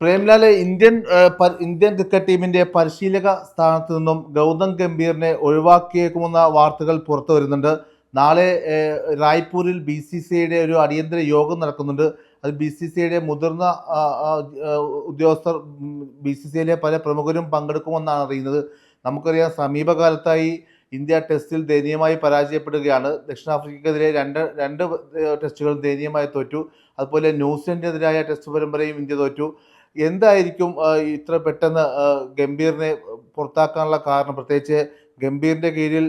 Premlal Indian Indian cricket ടീമിന്റെ പരിശീലക സ്ഥാനത്ത് നിന്നും ഗൗതം ഗംഭീറിനെ ഒഴിവാക്കിയേക്കുമെന്ന വാർത്തകൾ പുറത്തു വരുന്നുണ്ട്. നാളെ റായ്പൂരിൽ ബി സി സി ഐയുടെ ഒരു അടിയന്തര യോഗം നടക്കുന്നുണ്ട്. അത് ബി സി സി ഐയുടെ മുതിർന്ന ഉദ്യോഗസ്ഥർ ബി സി സി ഐയിലെ പല പ്രമുഖരും പങ്കെടുക്കുമെന്നാണ് അറിയുന്നത്. നമുക്കറിയാം സമീപകാലത്തായി ഇന്ത്യ ടെസ്റ്റിൽ ദയനീയമായി പരാജയപ്പെടുകയാണ്. ദക്ഷിണാഫ്രിക്കയ്ക്കെതിരെ രണ്ട് രണ്ട് ടെസ്റ്റുകൾ ദയനീയമായി തോറ്റു. അതുപോലെ ന്യൂസിലൻഡിനെതിരായ ടെസ്റ്റ് പരമ്പരയും ഇന്ത്യ തോറ്റു. എന്തായിരിക്കും ഇത്ര പെട്ടെന്ന് ഗംഭീറിനെ പുറത്താക്കാനുള്ള കാരണം? പ്രത്യേകിച്ച് ഗംഭീറിന്റെ കീഴിൽ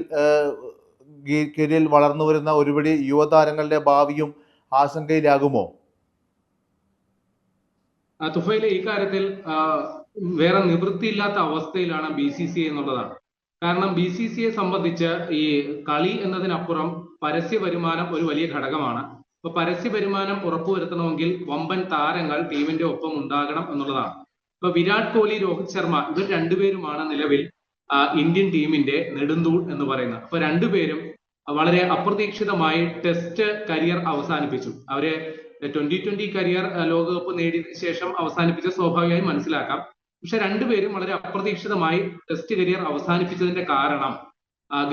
കീഴിൽ വളർന്നു വരുന്ന ഒരുപടി യുവതാരങ്ങളുടെ ഭാവിയും ആശങ്കയിലാകുമോ? തുഫയിലെ ഈ കാര്യത്തിൽ വേറെ നിവൃത്തിയില്ലാത്ത അവസ്ഥയിലാണ് ബി സി സി എന്നുള്ളതാണ്. കാരണം ബി സി സിയെ സംബന്ധിച്ച് ഈ കളി എന്നതിനപ്പുറം പരസ്യ വരുമാനം ഒരു വലിയ ഘടകമാണ്. അപ്പൊ പരസ്യ വരുമാനം ഉറപ്പുവരുത്തണമെങ്കിൽ വമ്പൻ താരങ്ങൾ ടീമിന്റെ ഒപ്പം ഉണ്ടാകണം എന്നുള്ളതാണ്. ഇപ്പൊ വിരാട് കോഹ്ലി രോഹിത് ശർമ്മ ഇവർ രണ്ടുപേരുമാണ് നിലവിൽ ഇന്ത്യൻ ടീമിന്റെ നെടുന്തൂൺ എന്ന് പറയുന്നത്. അപ്പൊ രണ്ടുപേരും വളരെ അപ്രതീക്ഷിതമായി ടെസ്റ്റ് കരിയർ അവസാനിപ്പിച്ചു. അവരെ ട്വന്റി ട്വന്റി കരിയർ ലോകകപ്പ് നേടിയതിനു ശേഷം അവസാനിപ്പിച്ച സ്വാഭാവികമായി മനസ്സിലാക്കാം. പക്ഷെ രണ്ടുപേരും വളരെ അപ്രതീക്ഷിതമായി ടെസ്റ്റ് കരിയർ അവസാനിപ്പിച്ചതിന്റെ കാരണം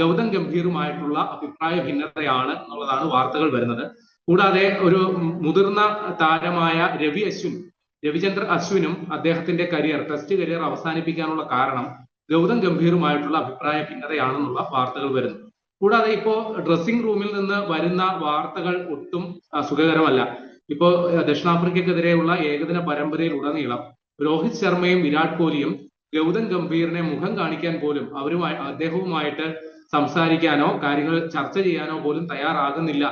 ഗൗതം ഗംഭീറുമായിട്ടുള്ള അഭിപ്രായ ഭിന്നതയാണ് എന്നുള്ളതാണ് വാർത്തകൾ വരുന്നത്. കൂടാതെ ഒരു മുതിർന്ന താരമായ രവി അശ്വിൻ രവിചന്ദ്ര അശ്വിനും അദ്ദേഹത്തിന്റെ കരിയർ ടെസ്റ്റ് കരിയർ അവസാനിപ്പിക്കാനുള്ള കാരണം ഗൗതം ഗംഭീറുമായിട്ടുള്ള അഭിപ്രായ ഭിന്നതയാണെന്നുള്ള വാർത്തകൾ വരുന്നു. കൂടാതെ ഇപ്പോ ഡ്രസ്സിംഗ് റൂമിൽ നിന്ന് വരുന്ന വാർത്തകൾ ഒട്ടും സുഖകരമല്ല. ഇപ്പോ ദക്ഷിണാഫ്രിക്കക്കെതിരെയുള്ള ഏകദിന പരമ്പരയിൽ ഉടനീളം രോഹിത് ശർമ്മയും വിരാട് കോഹ്ലിയും ഗൗതം ഗംഭീറിനെ മുഖം കാണിക്കാൻ പോലും അവരുമായി അദ്ദേഹവുമായിട്ട് സംസാരിക്കാനോ കാര്യങ്ങൾ ചർച്ച ചെയ്യാനോ പോലും തയ്യാറാകുന്നില്ല.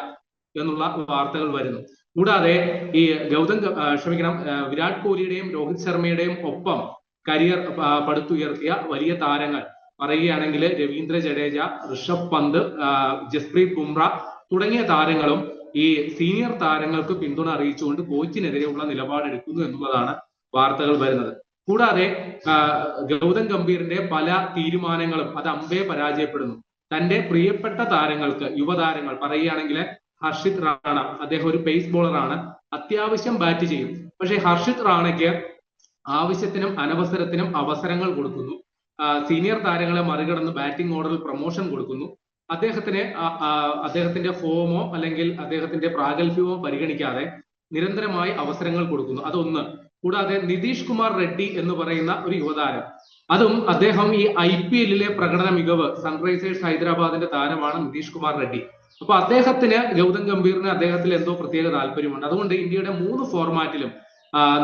എന്നുള്ള വാർത്തകൾ വരുന്നു. കൂടാതെ ഈ ഗൗതം ക്ഷമിക്കണം വിരാട് കോഹ്ലിയുടെയും രോഹിത് ശർമ്മയുടെയും ഒപ്പം കരിയർ പടുത്തുയർത്തിയ വലിയ താരങ്ങൾ പറയുകയാണെങ്കിൽ രവീന്ദ്ര ജഡേജ ഋഷഭ് പന്ത് ജസ്പ്രീത് ബുംറ തുടങ്ങിയ താരങ്ങളും ഈ സീനിയർ താരങ്ങൾക്ക് പിന്തുണ അറിയിച്ചുകൊണ്ട് കോച്ചിനെതിരെയുള്ള നിലപാടെടുക്കുന്നു എന്നുള്ളതാണ് വാർത്തകൾ വരുന്നത്. കൂടാതെ ഗൗതം ഗംഭീറിന്റെ പല തീരുമാനങ്ങളും അത് അമ്പയെ പരാജയപ്പെടുന്നു. തന്റെ പ്രിയപ്പെട്ട താരങ്ങൾക്ക് യുവതാരങ്ങൾ പറയുകയാണെങ്കിൽ ഹർഷിത് റാണ. അദ്ദേഹം ഒരു പേസ് ബോളറാണ് അത്യാവശ്യം ബാറ്റ് ചെയ്യും. പക്ഷേ ഹർഷിത് റാണയ്ക്ക് ആവശ്യത്തിനും അനവസരത്തിനും അവസരങ്ങൾ കൊടുക്കുന്നു. സീനിയർ താരങ്ങളെ മറികടന്ന് ബാറ്റിംഗ് ഓർഡറിൽ പ്രൊമോഷൻ കൊടുക്കുന്നു. അദ്ദേഹത്തിന് അദ്ദേഹത്തിന്റെ ഫോമോ അല്ലെങ്കിൽ അദ്ദേഹത്തിന്റെ പ്രാഗൽഭ്യമോ പരിഗണിക്കാതെ നിരന്തരമായി അവസരങ്ങൾ കൊടുക്കുന്നു. അതൊന്ന്. കൂടാതെ നിതീഷ് കുമാർ റെഡ്ഡി എന്ന് പറയുന്ന ഒരു യുവതാരം. അതും അദ്ദേഹം ഈ ഐ പി എല്ലിലെ പ്രകടന മികവ് സൺറൈസേഴ്സ് ഹൈദരാബാദിന്റെ താരമാണ് നിതീഷ് കുമാർ റെഡ്ഡി. അപ്പൊ അദ്ദേഹത്തിന് ഗൗതം ഗംഭീറിന് അദ്ദേഹത്തിൽ എന്തോ പ്രത്യേക താല്പര്യമുണ്ട്. അതുകൊണ്ട് ഇന്ത്യയുടെ മൂന്ന് ഫോർമാറ്റിലും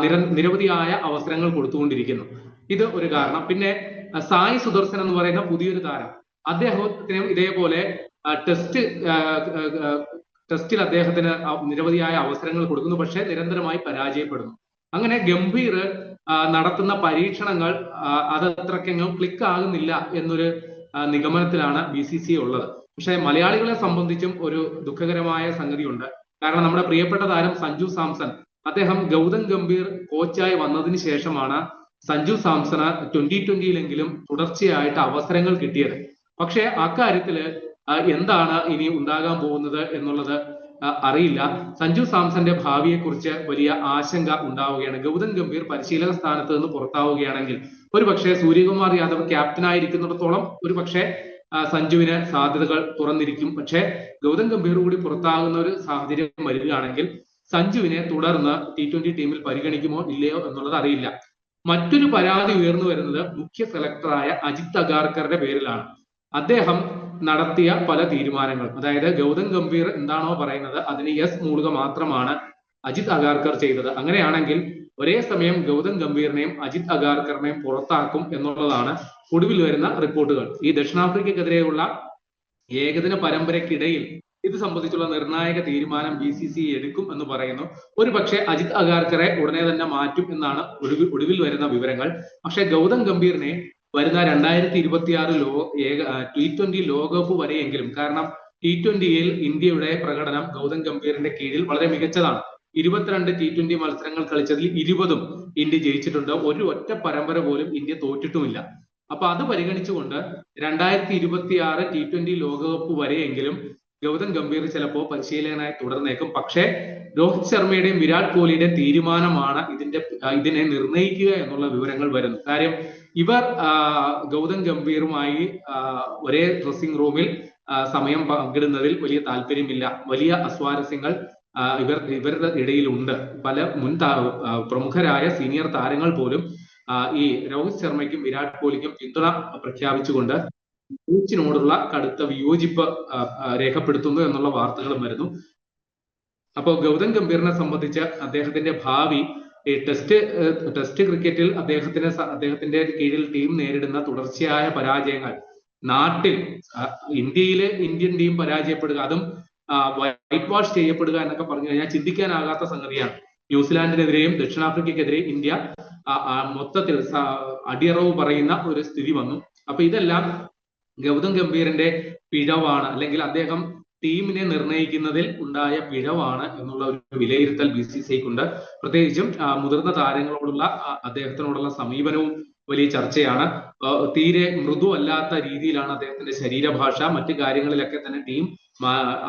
നിര നിരവധിയായ അവസരങ്ങൾ കൊടുത്തുകൊണ്ടിരിക്കുന്നു. ഇത് ഒരു കാരണം. പിന്നെ സായി സുദർശൻ എന്ന് പറയുന്ന പുതിയൊരു താരം. അദ്ദേഹത്തിനും ഇതേപോലെ ടെസ്റ്റ് ടെസ്റ്റിൽ അദ്ദേഹത്തിന് നിരവധിയായ അവസരങ്ങൾ കൊടുക്കുന്നു. പക്ഷേ നിരന്തരമായി പരാജയപ്പെടുന്നു. അങ്ങനെ ഗംഭീർ നടത്തുന്ന പരീക്ഷണങ്ങൾ ആ, അത് അത്രയ്ക്കങ്ങ് ക്ലിക്ക് ആകുന്നില്ല എന്നൊരു നിഗമനത്തിലാണ് ബി സി സി ഉള്ളത്. പക്ഷേ മലയാളികളെ സംബന്ധിച്ചും ഒരു ദുഃഖകരമായ സംഗതിയുണ്ട്. കാരണം നമ്മുടെ പ്രിയപ്പെട്ട താരം സഞ്ജു സാംസൺ അദ്ദേഹം ഗൗതം ഗംഭീർ കോച്ചായി വന്നതിന് ശേഷമാണ് സഞ്ജു സാംസണ് ട്വന്റി ട്വന്റിയിലെങ്കിലും തുടർച്ചയായിട്ട് അവസരങ്ങൾ കിട്ടിയത്. പക്ഷെ അക്കാര്യത്തിൽ എന്താണ് ഇനി ഉണ്ടാകാൻ പോകുന്നത് എന്നുള്ളത് അറിയില്ല. സഞ്ജു സാംസന്റെ ഭാവിയെക്കുറിച്ച് വലിയ ആശങ്ക ഉണ്ടാവുകയാണ്. ഗൗതം ഗംഭീർ പരിശീലക സ്ഥാനത്ത് നിന്ന് പുറത്താവുകയാണെങ്കിൽ ഒരു പക്ഷേ സൂര്യകുമാർ യാദവ് ക്യാപ്റ്റനായിരിക്കുന്നിടത്തോളം ഒരു പക്ഷേ ആ, സഞ്ജുവിന് സാധ്യതകൾ തുറന്നിരിക്കും. പക്ഷേ ഗൗതം ഗംഭീർ കൂടി പുറത്താകുന്ന ഒരു സാഹചര്യം വരികയാണെങ്കിൽ സഞ്ജുവിനെ തുടർന്ന് ടി ട്വന്റി ടീമിൽ പരിഗണിക്കുമോ ഇല്ലയോ എന്നുള്ളത് അറിയില്ല. മറ്റൊരു പരാതി ഉയർന്നു വരുന്നത് മുഖ്യ സെലക്ടറായ അജിത് അഗാർക്കറുടെ പേരിലാണ്. അദ്ദേഹം നടത്തിയ പല തീരുമാനങ്ങൾ. അതായത് ഗൗതം ഗംഭീർ എന്താണോ പറയുന്നത് അതിന് യെസ് മൂളുക മാത്രമാണ് അജിത് അഗാർക്കർ ചെയ്തത്. അങ്ങനെയാണെങ്കിൽ ഒരേ സമയം ഗൗതം ഗംഭീറിനെയും അജിത് അഗാർക്കറിനെയും പുറത്താക്കും എന്നുള്ളതാണ് ഒടുവിൽ വരുന്ന റിപ്പോർട്ടുകൾ. ഈ ദക്ഷിണാഫ്രിക്കക്കെതിരെയുള്ള ഏകദിന പരമ്പരയ്ക്കിടയിൽ ഇത് സംബന്ധിച്ചുള്ള നിർണായക തീരുമാനം ബി സി സി എടുക്കും എന്ന് പറയുന്നു. ഒരു പക്ഷേ അജിത് അഗാർക്കറെ ഉടനെ തന്നെ മാറ്റും എന്നാണ് ഒടുവിൽ ഒടുവിൽ വരുന്ന വിവരങ്ങൾ. പക്ഷേ ഗൗതം ഗംഭീറിനെ വരുന്ന രണ്ടായിരത്തി ഇരുപത്തിയാറ് ലോ ഏക ടി ട്വന്റി ലോകകപ്പ് വരെയെങ്കിലും കാരണം ടി ട്വന്റിയിൽ ഇന്ത്യയുടെ പ്രകടനം ഗൗതം ഗംഭീറിന്റെ കീഴിൽ വളരെ മികച്ചതാണ്. ഇരുപത്തിരണ്ട് ടി ട്വന്റി മത്സരങ്ങൾ കളിച്ചതിൽ ഇരുപതും ഇന്ത്യ ജയിച്ചിട്ടുണ്ട്. ഒരു ഒറ്റ പരമ്പര പോലും ഇന്ത്യ തോറ്റിട്ടുമില്ല. അപ്പൊ അത് പരിഗണിച്ചുകൊണ്ട് രണ്ടായിരത്തി ഇരുപത്തി ആറ് ടി ട്വന്റി ലോകകപ്പ് വരെയെങ്കിലും ഗൗതം ഗംഭീർ ചിലപ്പോ പരിശീലകനായി തുടർന്നേക്കും. പക്ഷേ രോഹിത് ശർമ്മയുടെയും വിരാട് കോഹ്ലിയുടെയും തീരുമാനമാണ് ഇതിന്റെ ഇതിനെ നിർണയിക്കുക എന്നുള്ള വിവരങ്ങൾ വരുന്നു കാര്യം ഇവർ ഗൗതം ഗംഭീറുമായി ഒരേ ഡ്രസ്സിംഗ് റൂമിൽ സമയം പങ്കിടുന്നതിൽ വലിയ താല്പര്യമില്ല. വലിയ അസ്വാരസ്യങ്ങൾ ഇവർ ഇവരുടെ ഇടയിലുണ്ട്. പല മുൻ പ്രമുഖരായ സീനിയർ താരങ്ങൾ പോലും ഈ രോഹിത് ശർമ്മയ്ക്കും വിരാട് കോഹ്ലിക്കും പിന്തുണ പ്രഖ്യാപിച്ചുകൊണ്ട് കോച്ചിനോടുള്ള കടുത്ത വിയോജിപ്പ് രേഖപ്പെടുത്തുന്നു എന്നുള്ള വാർത്തകളും വരുന്നു. അപ്പോൾ ഗൗതം ഗംഭീറിനെ സംബന്ധിച്ച് അദ്ദേഹത്തിന്റെ ഭാവി ഈ ടെസ്റ്റ് ടെസ്റ്റ് ക്രിക്കറ്റിൽ അദ്ദേഹത്തിന് അദ്ദേഹത്തിന്റെ കീഴിൽ ടീം നേരിടുന്ന തുടർച്ചയായ പരാജയങ്ങൾ നാട്ടിൽ ഇന്ത്യയിലെ ഇന്ത്യൻ ടീം പരാജയപ്പെടുക അതും വൈറ്റ് വാഷ് ചെയ്യപ്പെടുക എന്നൊക്കെ പറഞ്ഞു കഴിഞ്ഞാൽ ചിന്തിക്കാനാകാത്ത സംഗതിയാണ്. ന്യൂസിലാൻഡിനെതിരെയും ദക്ഷിണാഫ്രിക്കയ്ക്കെതിരെ ഇന്ത്യ മൊത്തത്തിൽ അടിയറവ് പറയുന്ന ഒരു സ്ഥിതി വന്നു. അപ്പൊ ഇതെല്ലാം ഗൗതം ഗംഭീറിന്റെ പിഴവാണ്. അല്ലെങ്കിൽ അദ്ദേഹം ടീമിനെ നിർണയിക്കുന്നതിൽ ഉണ്ടായ പിഴവാണ് എന്നുള്ള ഒരു വിലയിരുത്തൽ ബി സി സി ഐക്കുണ്ട് പ്രത്യേകിച്ചും മുതിർന്ന താരങ്ങളോടുള്ള അദ്ദേഹത്തിനോടുള്ള സമീപനവും വലിയ ചർച്ചയാണ്. തീരെ മൃദുവല്ലാത്ത രീതിയിലാണ് അദ്ദേഹത്തിന്റെ ശരീരഭാഷ. മറ്റു കാര്യങ്ങളിലൊക്കെ തന്നെ ടീം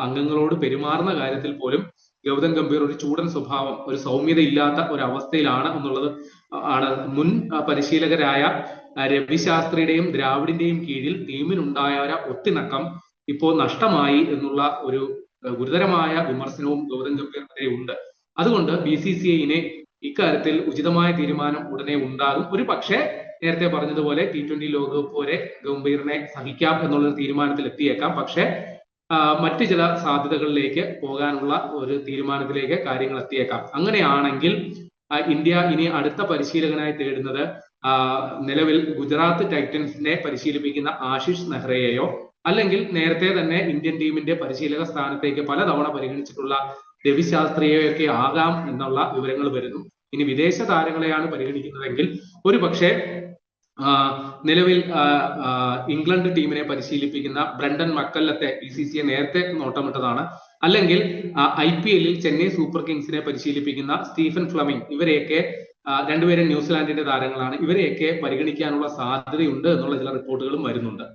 അംഗങ്ങളോട് പെരുമാറുന്ന കാര്യത്തിൽ പോലും ഗൗതം ഗംഭീർ ഒരു ചൂടൻ സ്വഭാവം ഒരു സൗമ്യത ഇല്ലാത്ത ഒരു അവസ്ഥയിലാണ് എന്നുള്ളത് ആണ് മുൻ പരിശീലകരായ രവിശാസ്ത്രിയുടെയും ദ്രാവിഡിന്റെയും കീഴിൽ ടീമിനുണ്ടായ ഒരു ഒത്തിണക്കം ഇപ്പോൾ നഷ്ടമായി എന്നുള്ള ഒരു ഗുരുതരമായ വിമർശനവും ഗൗതം ഗംഭീറിനെതിരെ ഉണ്ട്. അതുകൊണ്ട് ബി സി സി ഐനെ ഇക്കാര്യത്തിൽ ഉചിതമായ തീരുമാനം ഉടനെ ഉണ്ടാകും. ഒരു പക്ഷേ നേരത്തെ പറഞ്ഞതുപോലെ ടി ട്വന്റി ലോകകപ്പ് വരെ ഗംഭീറിനെ സഹിക്കാം എന്നുള്ളൊരു തീരുമാനത്തിൽ എത്തിയേക്കാം പക്ഷേ മറ്റു ചില സാധ്യതകളിലേക്ക് പോകാനുള്ള ഒരു തീരുമാനത്തിലേക്ക് കാര്യങ്ങൾ എത്തിയേക്കാം അങ്ങനെയാണെങ്കിൽ ഇന്ത്യ ഇനി അടുത്ത പരിശീലകനായി തേടുന്നത് നിലവിൽ ഗുജറാത്ത് ടൈറ്റൻസിനെ പരിശീലിപ്പിക്കുന്ന ആശിഷ് നെഹ്റയെയോ അല്ലെങ്കിൽ നേരത്തെ തന്നെ ഇന്ത്യൻ ടീമിന്റെ പരിശീലക സ്ഥാനത്തേക്ക് പലതവണ പരിഗണിച്ചിട്ടുള്ള രവി ശാസ്ത്രിയെയൊക്കെ ആകാം എന്നുള്ള വിവരങ്ങൾ വരുന്നു. ഇനി വിദേശ താരങ്ങളെയാണ് പരിഗണിക്കുന്നതെങ്കിൽ ഒരു പക്ഷേ നിലവിൽ ഇംഗ്ലണ്ട് ടീമിനെ പരിശീലിപ്പിക്കുന്ന ബ്രണ്ടൻ മക്കല്ലത്തെ ഇ സി സിയെ നേരത്തെ നോട്ടമിട്ടതാണ്. അല്ലെങ്കിൽ ഐ പി എല്ലിൽ ചെന്നൈ സൂപ്പർ കിങ്സിനെ പരിശീലിപ്പിക്കുന്ന സ്റ്റീഫൻ ഫ്ലമിംഗ് ഇവരെയൊക്കെ രണ്ടുപേരും ന്യൂസിലാൻഡിന്റെ താരങ്ങളാണ്. ഇവരെയൊക്കെ പരിഗണിക്കാനുള്ള സാധ്യതയുണ്ട് എന്നുള്ള ചില റിപ്പോർട്ടുകളും വരുന്നുണ്ട്.